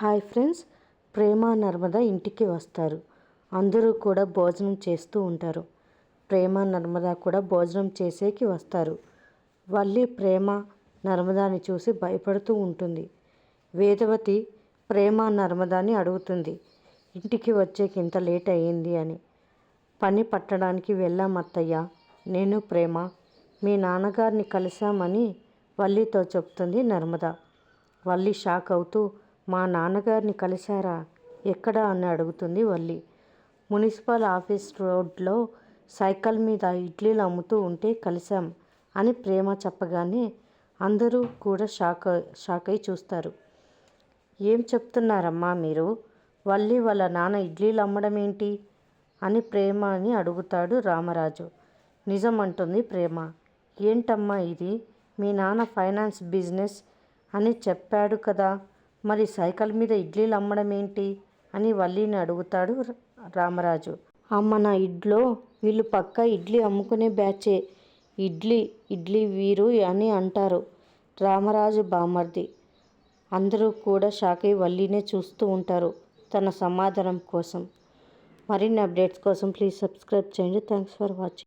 Hi friends ప్రేమ నర్మద ఇంటికి వస్తారు. అందరూ కూడా భోజనం చేస్తూ ఉంటారు. ప్రేమ నర్మద కూడా భోజనం చేసేకి వస్తారు. వల్లి ప్రేమ నర్మదాని చూసి భయపడుతూ ఉంటుంది. వేదవతి ప్రేమ నర్మదాని అడుగుతుంది. ఇంటికి వచ్చేకి ఇంత లేట్ అయ్యింది అని. పని పట్టడానికి వెళ్ళాం అత్తయ్య. నేను ప్రేమ. మీ నాన్నగారిని కలిశామని వల్లితో చెప్తుంది నర్మద. వల్లి షాక్ అవుతూ మా నాన్నగారిని కలిశారా? ఎక్కడ? అని అడుగుతుంది వల్లి. మున్సిపల్ ఆఫీస్ రోడ్లో సైకిల్ మీద ఇడ్లీలు అమ్ముతూ ఉంటే కలిశాం అని ప్రేమ చెప్పగానే అందరూ కూడా షాక్ షాక్ అయి చూస్తారు. ఏం చెప్తున్నారమ్మా మీరు? వల్లి వాళ్ళ నాన్న ఇడ్లీలు అమ్మడం ఏంటి? అని ప్రేమ అని అడుగుతాడు రామరాజు. నిజం అంటుంది ప్రేమ. ఏంటమ్మా ఇది? మీ నాన్న ఫైనాన్స్ బిజినెస్ అని చెప్పాడు కదా? మరి సైకిల్ మీద ఇడ్లీలు అమ్మడం ఏంటి? అని వల్లిని అడుగుతాడు రామరాజు. అమ్మ నా ఇడ్లో వీళ్ళు పక్క ఇడ్లీ అమ్ముకునే బ్యాచే. ఇడ్లీ ఇడ్లీ వీరు అని అంటారు రామరాజు బామర్ది. అందరూ కూడా షాక్ అయి వల్లినే చూస్తూ ఉంటారు తన సమాధానం కోసం. మరిన్ని అప్డేట్స్ కోసం ప్లీజ్ సబ్స్క్రైబ్ చేయండి. Thanks for watching.